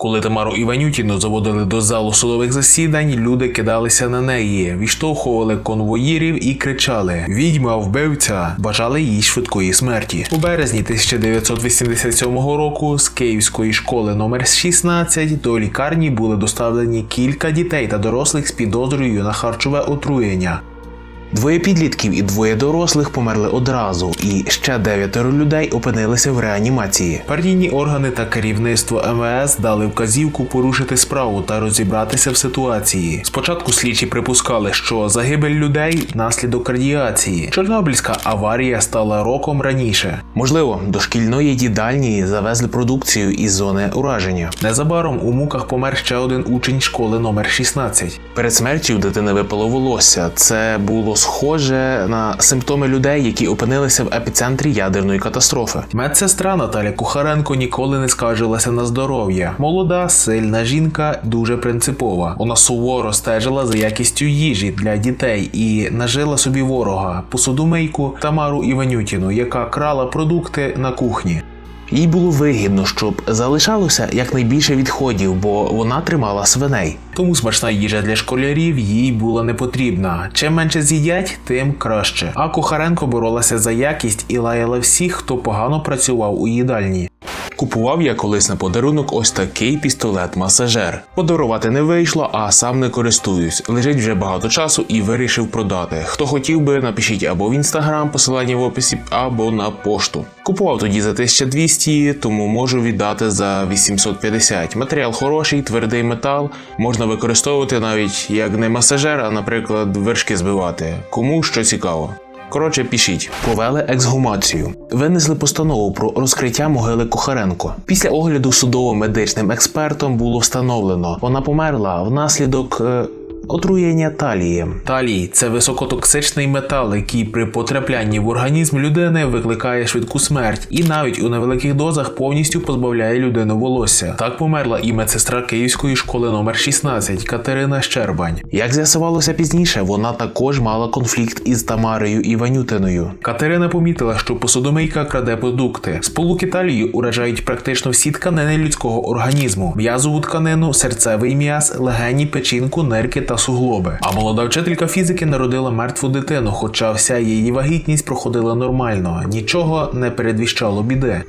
Коли Тамару Іванютіну заводили до залу судових засідань, люди кидалися на неї, відштовхували конвоїрів і кричали: Відьма, вбивця! Бажали їй швидкої смерті. У березні 1987 року з Київської школи номер 16 до лікарні були доставлені кілька дітей та дорослих з підозрою на харчове отруєння. Двоє підлітків і двоє дорослих померли одразу, і ще дев'ятеро людей опинилися в реанімації. Партійні органи та керівництво МВС дали вказівку порушити справу та розібратися в ситуації. Спочатку слідчі припускали, що загибель людей наслідок радіації. Чорнобильська аварія стала роком раніше. Можливо, до шкільної їдальні завезли продукцію із зони ураження. Незабаром у муках помер ще один учень школи номер 16. Перед смертю дитини випало волосся. Це було схоже на симптоми людей, які опинилися в епіцентрі ядерної катастрофи. Медсестра Наталя Кухаренко ніколи не скаржилася на здоров'я. Молода, сильна жінка, дуже принципова. Вона суворо стежила за якістю їжі для дітей і нажила собі ворога посудомийку Тамару Іванютіну, яка крала продукти на кухні. Їй було вигідно, щоб залишалося якнайбільше відходів, бо вона тримала свиней. Тому смачна їжа для школярів їй була не потрібна. Чим менше з'їдять, тим краще. А Кухаренко боролася за якість і лаяла всіх, хто погано працював у їдальні. Купував я колись на подарунок ось такий пістолет-масажер. Подарувати не вийшло, а сам не користуюсь. Лежить вже багато часу і вирішив продати. Хто хотів би, напишіть або в інстаграм, посилання в описі, або на пошту. Купував тоді за 1200, тому можу віддати за 850. Матеріал хороший, твердий метал. Можна використовувати навіть як не масажер, а, наприклад, вершки збивати. Кому що цікаво. Коротше, пішіть, провели ексгумацію. Винесли постанову про розкриття могили Кухаренко. Після огляду судово-медичним експертом було встановлено, вона померла внаслідок. Е... Отруєння талієм. Талій це високотоксичний метал, який при потраплянні в організм людини викликає швидку смерть і навіть у невеликих дозах повністю позбавляє людину волосся. Так померла і медсестра Київської школи номер 16 Катерина Щербань. Як з'ясувалося пізніше, вона також мала конфлікт із Тамарою Іванютиною. Катерина помітила, що посудомийка краде продукти. Сполуки талію уражають практично всі тканини людського організму: м'язову тканину, серцевий м'яз, легені, печінку, нирки та суглоби. А молода вчителька фізики народила мертву дитину, хоча вся її вагітність проходила нормально, нічого не передвіщало біди.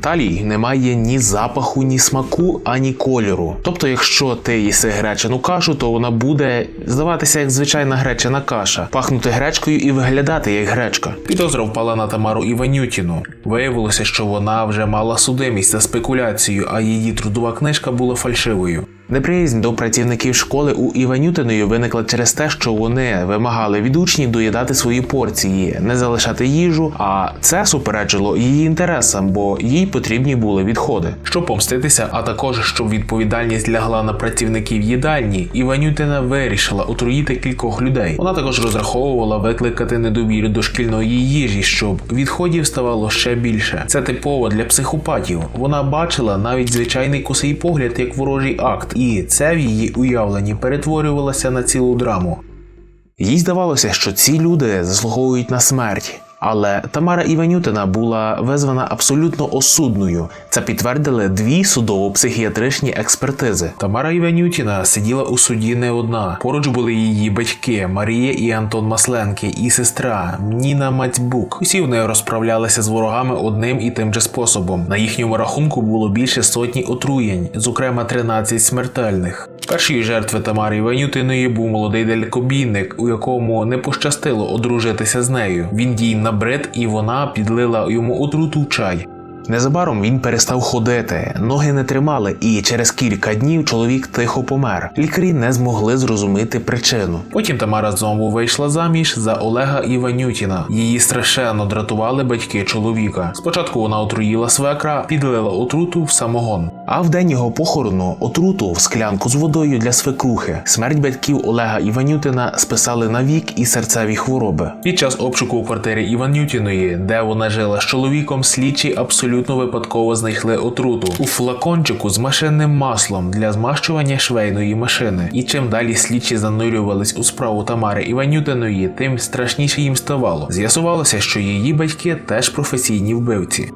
Талій не має ні запаху, ні смаку, ані кольору. Тобто, якщо ти їси гречану кашу, то вона буде здаватися як звичайна гречана каша, пахнути гречкою і виглядати як гречка. Підозра впала на Тамару Іванютіну. Виявилося, що вона вже мала судимість за спекуляцію, а її трудова книжка була фальшивою. Неприязнь до працівників школи у Іванютиної виникла через те, що вони вимагали від учнів доїдати свої порції, не залишати їжу, а це суперечило її інтересам, бо їй потрібні були відходи. Щоб помститися, а також щоб відповідальність лягла на працівників їдальні, Іванютина вирішила отруїти кількох людей. Вона також розраховувала викликати недовіру до шкільної їжі, щоб відходів ставало ще більше. Це типово для психопатів. Вона бачила навіть звичайний косий погляд як ворожий акт і це в її уявленні перетворювалося на цілу драму. Їй здавалося, що ці люди заслуговують на смерть. Але Тамара Іванютина була визвана абсолютно осудною. Це підтвердили дві судово-психіатричні експертизи. Тамара Іванютіна сиділа у суді не одна. Поруч були її батьки Марія і Антон Масленки, і сестра Ніна Мацьбук. Усі вони розправлялися з ворогами одним і тим же способом. На їхньому рахунку було більше сотні отруєнь, зокрема 13 смертельних. Першою жертви Тамари Іванютиної був молодий далекобійник, у якому не пощастило одружитися з нею. Він дій набрид, і вона підлила йому отруту в чай. Незабаром він перестав ходити, ноги не тримали, і через кілька днів чоловік тихо помер. Лікарі не змогли зрозуміти причину. Потім Тамара знову вийшла заміж за Олега Іванютіна. Її страшенно дратували батьки чоловіка. Спочатку вона отруїла свекра, підлила отруту в самогон. А в день його похорону отруту в склянку з водою для свекрухи. Смерть батьків Олега Іванютина списали на вік і серцеві хвороби. Під час обшуку у квартирі Іванютіної, де вона жила з чоловіком, слідчі абсолютно випадково знайшли отруту у флакончику з машинним маслом для змащування швейної машини. І чим далі слідчі занурювались у справу Тамари Іванютиної, тим страшніше їм ставало. З'ясувалося, що її батьки теж професійні вбивці.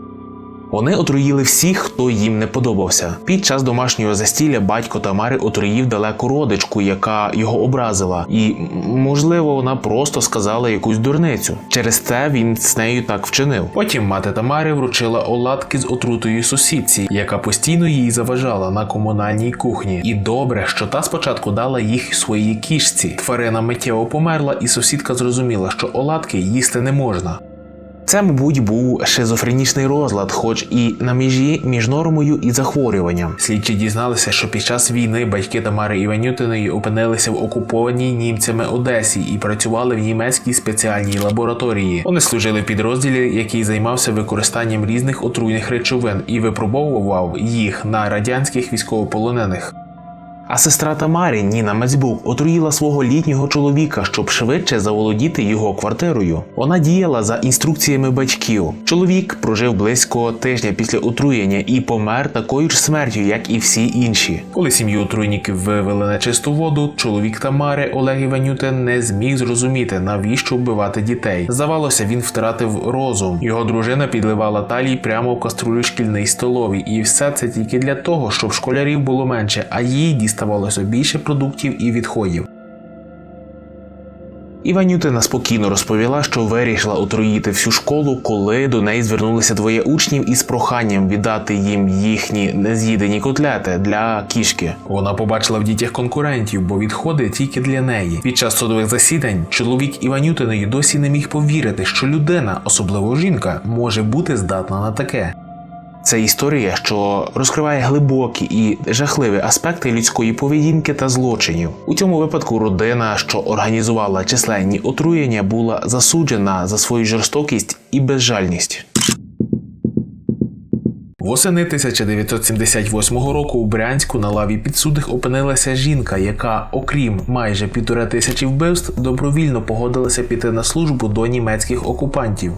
Вони отруїли всіх, хто їм не подобався. Під час домашнього застілля батько Тамари отруїв далеку родичку, яка його образила, і можливо вона просто сказала якусь дурницю. Через це він з нею так вчинив. Потім мати Тамари вручила оладки з отрутою сусідці, яка постійно їй заважала на комунальній кухні. І добре, що та спочатку дала їх своїй кішці. Тварина миттєво померла, і сусідка зрозуміла, що оладки їсти не можна. Це, мабуть, був шизофренічний розлад, хоч і на межі між нормою і захворюванням. Слідчі дізналися, що під час війни батьки Тамари Іванютиної опинилися в окупованій німцями Одесі і працювали в німецькій спеціальній лабораторії. Вони служили в підрозділі, який займався використанням різних отруйних речовин і випробовував їх на радянських військовополонених. А сестра Тамарі Ніна Мацьбук отруїла свого літнього чоловіка, щоб швидше заволодіти його квартирою. Вона діяла за інструкціями батьків. Чоловік прожив близько тижня після отруєння і помер такою ж смертю, як і всі інші. Коли сім'ю отруйників вивели на чисту воду, чоловік Тамари Олег Іванютин не зміг зрозуміти, навіщо вбивати дітей. Здавалося, він втратив розум. Його дружина підливала талій прямо в каструлю шкільний столовій, і все це тільки для того, щоб школярів було менше, а їй діставалося більше продуктів і відходів. Іванютина спокійно розповіла, що вирішила отруїти всю школу, коли до неї звернулися двоє учнів із проханням віддати їм їхні нез'їдені котлети для кішки. Вона побачила в дітях конкурентів, бо відходи тільки для неї. Під час судових засідань чоловік Іванютиної досі не міг повірити, що людина, особливо жінка, може бути здатна на таке. Це історія, що розкриває глибокі і жахливі аспекти людської поведінки та злочинів. У цьому випадку родина, що організувала численні отруєння, була засуджена за свою жорстокість і безжальність. Восени 1978 року у Брянську на лаві підсудних опинилася жінка, яка, окрім майже півтора тисячі вбивств, добровільно погодилася піти на службу до німецьких окупантів.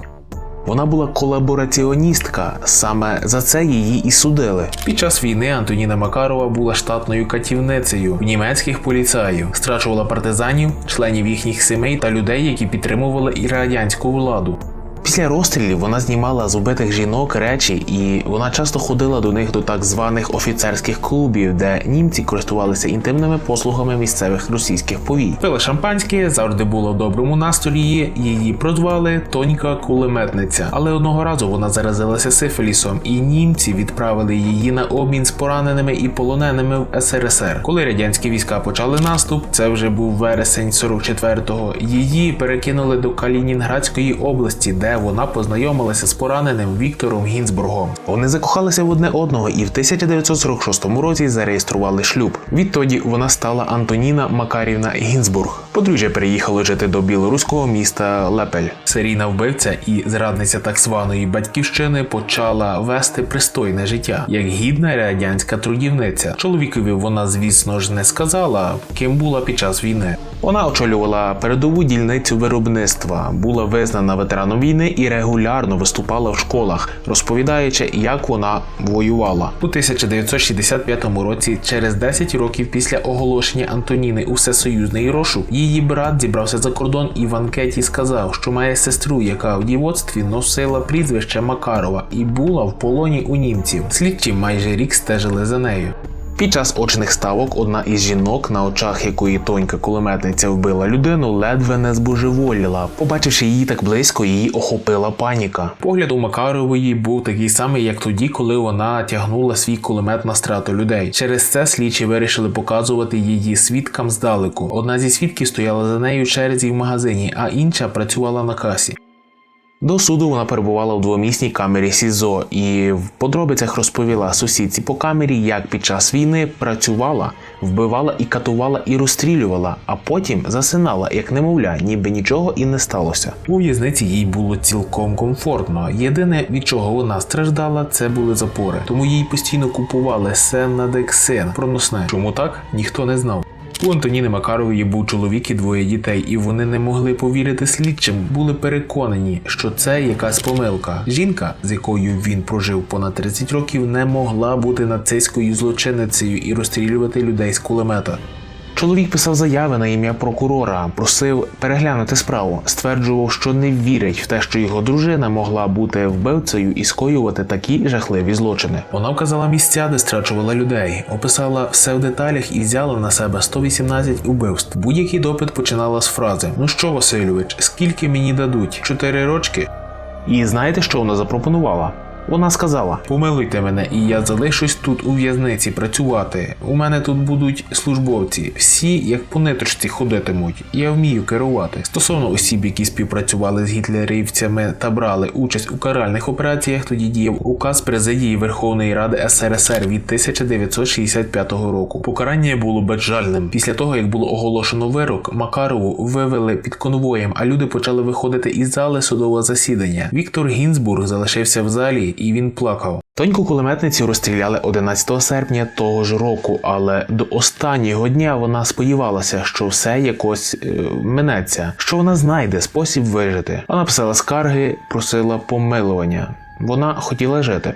Вона була колабораціоністка, саме за це її і судили. Під час війни Антоніна Макарова була штатною катівницею в німецьких поліцаїв, страчувала партизанів, членів їхніх сімей та людей, які підтримували і радянську владу. Після розстрілів вона знімала з убитих жінок речі, і вона часто ходила до них до так званих офіцерських клубів, де німці користувалися інтимними послугами місцевих російських повій. Пила шампанське, завжди була в доброму настрої. Її прозвали Тонька кулеметниця. Але одного разу вона заразилася сифілісом, і німці відправили її на обмін з пораненими і полоненими в СРСР. Коли радянські війська почали наступ, це вже був вересень 44-го. Її перекинули до Калінінградської області, де вона познайомилася з пораненим Віктором Гінзбургом. Вони закохалися в одне одного і в 1946 році зареєстрували шлюб. Відтоді вона стала Антоніна Макарівна Гінзбург. Подружжя переїхало жити до білоруського міста Лепель. Серійна вбивця і зрадниця так званої батьківщини почала вести пристойне життя, як гідна радянська трудівниця. Чоловікові вона, звісно ж, не сказала, ким була під час війни. Вона очолювала передову дільницю виробництва, була визнана ветераном війни і регулярно виступала в школах, розповідаючи, як вона воювала. У 1965 році, через 10 років після оголошення Антоніни у всесоюзний розшук, її брат зібрався за кордон і в анкеті сказав, що має сестру, яка в дівоцтві носила прізвище Макарова і була в полоні у німців. Слідчі майже рік стежили за нею. Під час очних ставок одна із жінок, на очах якої тонька кулеметниця вбила людину, ледве не збожеволіла. Побачивши її так близько, її охопила паніка. Погляд у Макарової був такий самий, як тоді, коли вона тягнула свій кулемет на страту людей. Через це слідчі вирішили показувати її свідкам здалеку. Одна зі свідків стояла за нею в черзі в магазині, а інша працювала на касі. До суду вона перебувала в двомісній камері СІЗО і в подробицях розповіла сусідці по камері, як під час війни працювала, вбивала і катувала і розстрілювала, а потім засинала, як немовля, ніби нічого і не сталося. У в'язниці їй було цілком комфортно. Єдине, від чого вона страждала, це були запори. Тому їй постійно купували сеннадексин проносне. Чому так? Ніхто не знав. У Антоніни Макарової був чоловік і двоє дітей, і вони не могли повірити слідчим, були переконані, що це якась помилка. Жінка, з якою він прожив понад 30 років, не могла бути нацистською злочинницею і розстрілювати людей з кулемета. Чоловік писав заяви на ім'я прокурора, просив переглянути справу, стверджував, що не вірить в те, що його дружина могла бути вбивцею і скоювати такі жахливі злочини. Вона вказала місця, де страчувала людей, описала все в деталях і взяла на себе 118 убивств. Будь-який допит починала з фрази: Ну що, Васильович, скільки мені дадуть? Чотири рочки? І знаєте, що вона запропонувала? Вона сказала: Помилуйте мене, і я залишусь тут у в'язниці працювати. У мене тут будуть службовці, всі як по ниточці ходитимуть. Я вмію керувати. Стосовно осіб, які співпрацювали з гітлерівцями та брали участь у каральних операціях, тоді діяв указ президії Верховної Ради СРСР від 1965 року. Покарання було безжальним. Після того, як було оголошено вирок, Макарову вивели під конвоєм, а люди почали виходити із зали судового засідання. Віктор Гінзбург залишився в залі і він плакав. Тоньку кулеметницю розстріляли 11 серпня того ж року, але до останнього дня вона сподівалася, що все якось е, минеться, що вона знайде спосіб вижити. Вона писала скарги, просила помилування. Вона хотіла жити.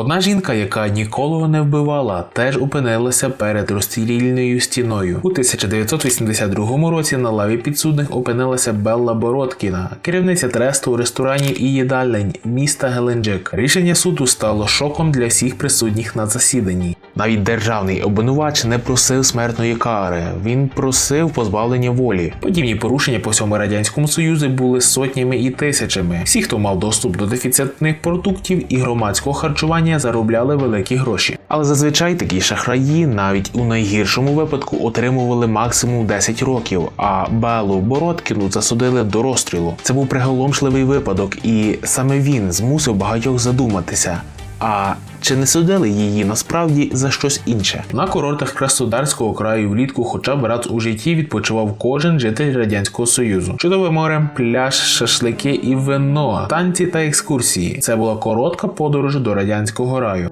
Одна жінка, яка ніколи не вбивала, теж опинилася перед розстрільною стіною. У 1982 році на лаві підсудних опинилася Белла Бородкіна, керівниця тресту ресторанів і їдальнень міста Геленджик. Рішення суду стало шоком для всіх присутніх на засіданні. Навіть державний обвинувач не просив смертної кари, він просив позбавлення волі. Подібні порушення по всьому радянському союзі були сотнями і тисячами. Всі, хто мав доступ до дефіцитних продуктів і громадського харчування, заробляли великі гроші. Але зазвичай такі шахраї навіть у найгіршому випадку отримували максимум 10 років. А Белу Бородкіну засудили до розстрілу. Це був приголомшливий випадок, і саме він змусив багатьох задуматися. А чи не судили її насправді за щось інше? На курортах Краснодарського краю влітку, хоча б раз у житті відпочивав кожен житель радянського союзу. Чудове море, пляж, шашлики і вино, танці та екскурсії. Це була коротка подорож до радянського раю.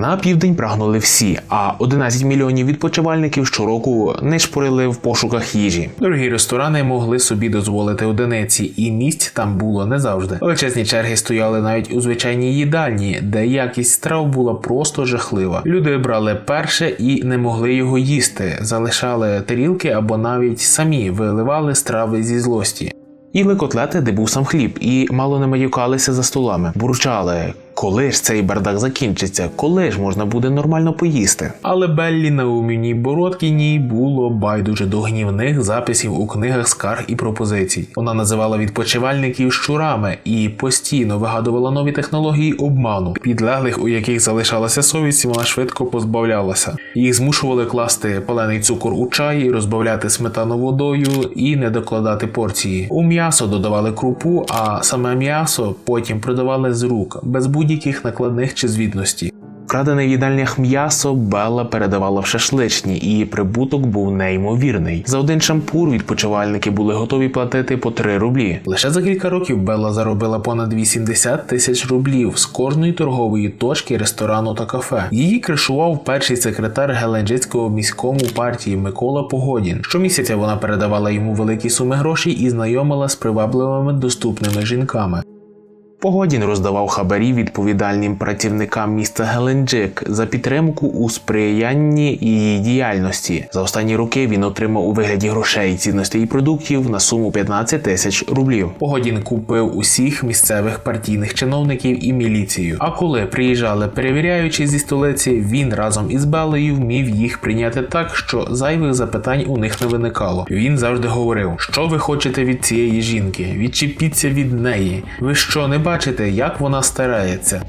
На південь прагнули всі, а 11 мільйонів відпочивальників щороку не шпорили в пошуках їжі. Дорогі ресторани могли собі дозволити одиниці, і місць там було не завжди. Величезні черги стояли навіть у звичайній їдальні, де якість страв була просто жахлива. Люди брали перше і не могли його їсти, залишали тарілки або навіть самі виливали страви зі злості. Їли котлети, де був сам хліб, і мало не маюкалися за столами, бурчали. Коли ж цей бардак закінчиться, коли ж можна буде нормально поїсти? Але Беллі на Наумівній Бородкіній було байдуже до гнівних записів у книгах скарг і пропозицій. Вона називала відпочивальників щурами і постійно вигадувала нові технології обману. Підлеглих, у яких залишалася совість, вона швидко позбавлялася. Їх змушували класти палений цукор у чай, розбавляти сметану водою і не докладати порції. У м'ясо додавали крупу, а саме м'ясо потім продавали з рук без будь-яких накладних чи звітності. Вкрадене в їдальнях м'ясо Белла передавала в шашличні, і прибуток був неймовірний. За один шампур відпочивальники були готові платити по 3 рублі. Лише за кілька років Белла заробила понад 80 тисяч рублів з кожної торгової точки, ресторану та кафе. Її кришував перший секретар Геленджицького міському партії Микола Погодін. Щомісяця вона передавала йому великі суми грошей і знайомила з привабливими доступними жінками. Погодін роздавав хабарі відповідальним працівникам міста Геленджик за підтримку у сприянні її діяльності. За останні роки він отримав у вигляді грошей, цінностей і продуктів на суму 15 тисяч рублів. Погодін купив усіх місцевих партійних чиновників і міліцію. А коли приїжджали перевіряючи зі столиці, він разом із Белою вмів їх прийняти так, що зайвих запитань у них не виникало. Він завжди говорив: що ви хочете від цієї жінки? Відчепіться від неї. Ви що не бачите, як вона старається?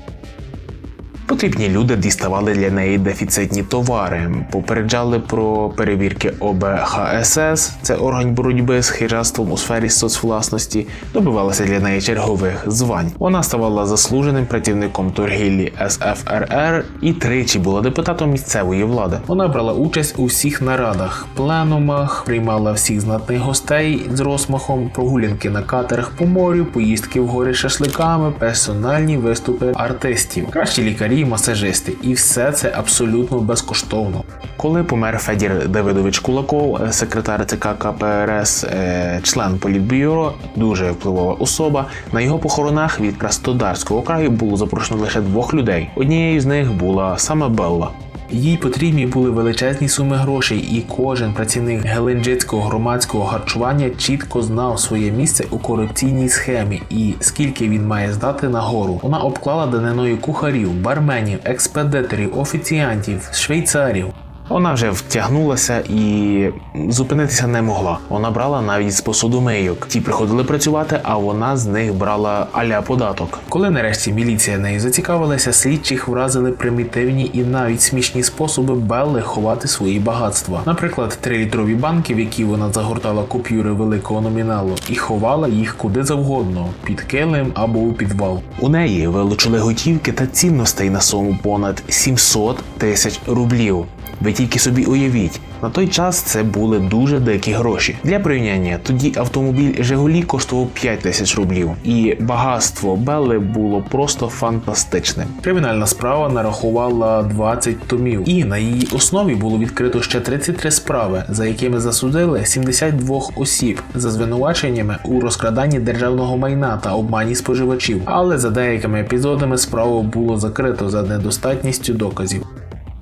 Потрібні люди діставали для неї дефіцитні товари, попереджали про перевірки ОБХСС, це орган боротьби з хижарством у сфері соцвласності, добивалися для неї чергових звань. Вона ставала заслуженим працівником торгівлі СФРР і тричі була депутатом місцевої влади. Вона брала участь у всіх нарадах, пленумах, приймала всіх знатних гостей з розмахом, прогулянки на катерах по морю, поїздки в гори шашликами, персональні виступи артистів, кращі лікарі, масажисти, і все це абсолютно безкоштовно. Коли помер Федір Давидович Кулаков, е, секретар ЦК КПРС, е, член політбюро, дуже впливова особа. На його похоронах від Краснодарського краю було запрошено лише двох людей. Однією з них була саме Белла. Їй потрібні були величезні суми грошей, і кожен працівник геленджицького громадського харчування чітко знав своє місце у корупційній схемі і скільки він має здати нагору. Вона обклала даниною кухарів, барменів, експедиторів, офіціантів, швейцарів. Вона вже втягнулася і зупинитися не могла. Вона брала навіть з посудомийок. Ті приходили працювати, а вона з них брала аля податок. Коли нарешті міліція нею зацікавилася, слідчих вразили примітивні і навіть смішні способи Белли ховати свої багатства. Наприклад, трилітрові банки, в які вона загортала купюри великого номіналу, і ховала їх куди завгодно під килим або у підвал. У неї вилучили готівки та цінностей на суму понад 700 тисяч рублів. Ви тільки собі уявіть, на той час це були дуже дикі гроші. Для порівняння, тоді автомобіль Жигулі коштував 5 тисяч рублів, і багатство Белли було просто фантастичним. Кримінальна справа нарахувала 20 томів, і на її основі було відкрито ще 33 справи, за якими засудили 72 осіб за звинуваченнями у розкраданні державного майна та обмані споживачів. Але за деякими епізодами справу було закрито за недостатністю доказів.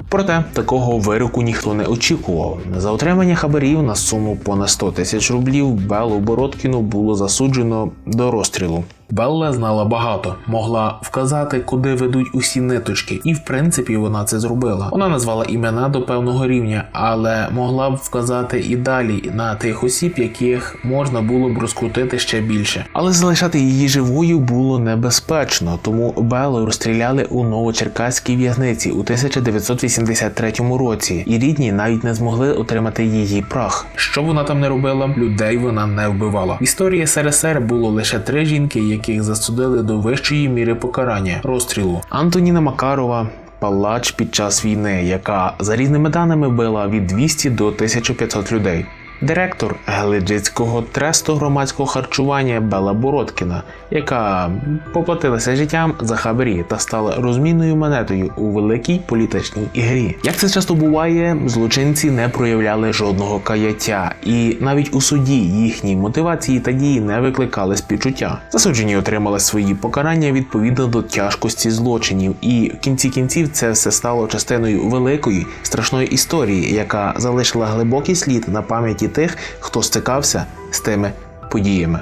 Проте такого вироку ніхто не очікував. За отримання хабарів на суму понад 100 тисяч рублів Белу Бородкіну було засуджено до розстрілу. Белла знала багато, могла вказати, куди ведуть усі ниточки, і в принципі вона це зробила. Вона назвала імена до певного рівня, але могла б вказати і далі на тих осіб, яких можна було б розкрутити ще більше. Але залишати її живою було небезпечно, тому Беллу розстріляли у Новочеркаській в'язниці у 1983 році, і рідні навіть не змогли отримати її прах. Що вона там не робила, людей вона не вбивала. В історії СРСР було лише три жінки, яких засудили до вищої міри покарання розстрілу. Антоніна Макарова. Палач під час війни, яка за різними даними била від 200 до 1500 людей. Директор Геледжицького тресту громадського харчування Бела Бородкіна, яка поплатилася життям за хабарі та стала розмінною монетою у великій політичній ігрі. Як це часто буває, злочинці не проявляли жодного каяття, і навіть у суді їхні мотивації та дії не викликали співчуття. Засуджені отримали свої покарання відповідно до тяжкості злочинів, і в кінці кінців це все стало частиною великої страшної історії, яка залишила глибокий слід на пам'яті тих, хто стикався з тими подіями.